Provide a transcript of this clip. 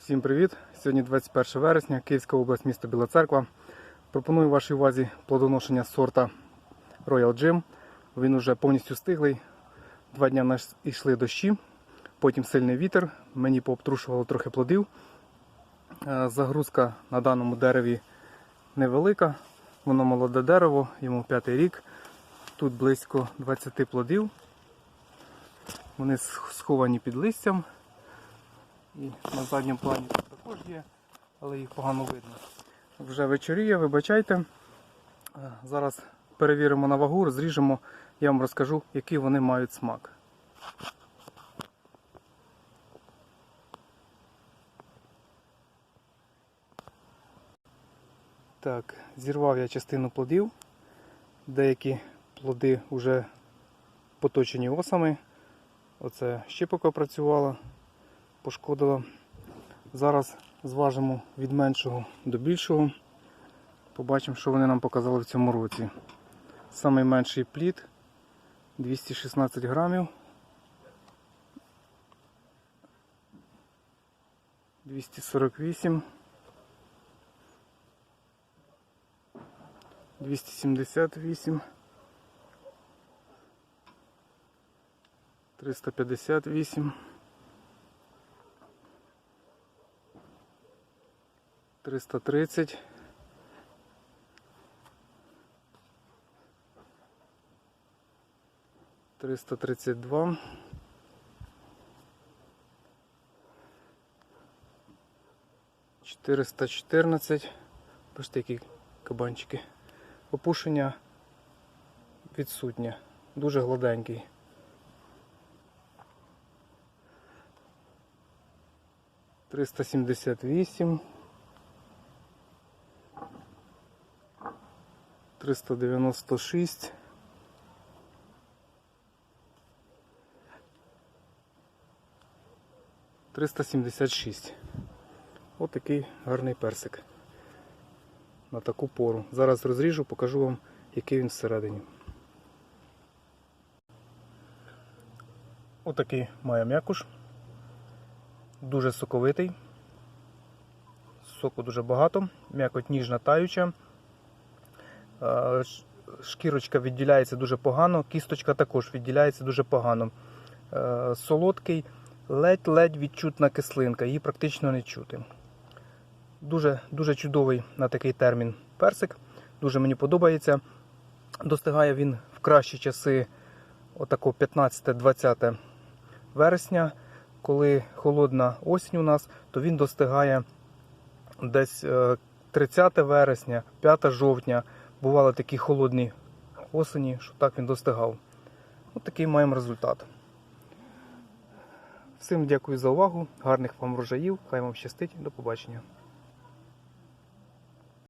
Всім привіт! Сьогодні 21 вересня, Київська область, місто Біла Церква. Пропоную вашій увазі плодоношення сорта Royal Jim. Він уже повністю стиглий. Два дні нас йшли дощі, потім сильний вітер. Мені пообтрушувало трохи плодів. Е, Загрузка на даному дереві невелика. Воно молоде дерево, йому п'ятий рік. Тут близько 20 плодів. Вони сховані під листям. І на задньому плані тут також є, але їх погано видно. Вже вечоріє, вибачайте. Е, Зараз перевіримо на вагу, розріжемо, я вам розкажу, який вони мають смак. Так, зірвав я частину плодів. Деякі плоди вже поточені осами. Оце щепока працювала пошкодила. Зараз зважимо від меншого до більшого. Побачимо, що вони нам показали в цьому році. Самий менший плід 216 грамів. 248. 278. 358. 330. Триста тридцять два. Чотириста чотирнадцять. Бачите, які кабанчики. Опушення відсутнє. Дуже гладенький. Триста сімдесят вісім. 396. Триста сімдесят. Такий гарний персик. На таку пору. Зараз розріжу, покажу вам, який він всередині. Отакий має м'якуш. Дуже соковитий. Соку дуже багато, м'якоть ніжна таюча. Е, Шкірочка відділяється дуже погано, кісточка також відділяється дуже погано. Е, Солодкий, ледь-ледь відчутна кислинка, її практично не чути. Дуже, дуже чудовий на такий термін персик. Дуже мені подобається. Достигає він в кращі часи, отако 15-20 вересня. Коли холодна осінь у нас, то він достигає десь е, 30 вересня, 5 жовтня. Бували такі холодні осені, що так він достигав. Ось такий маємо результат. Всім дякую за увагу, гарних вам врожаїв, хай вам щастить, до побачення.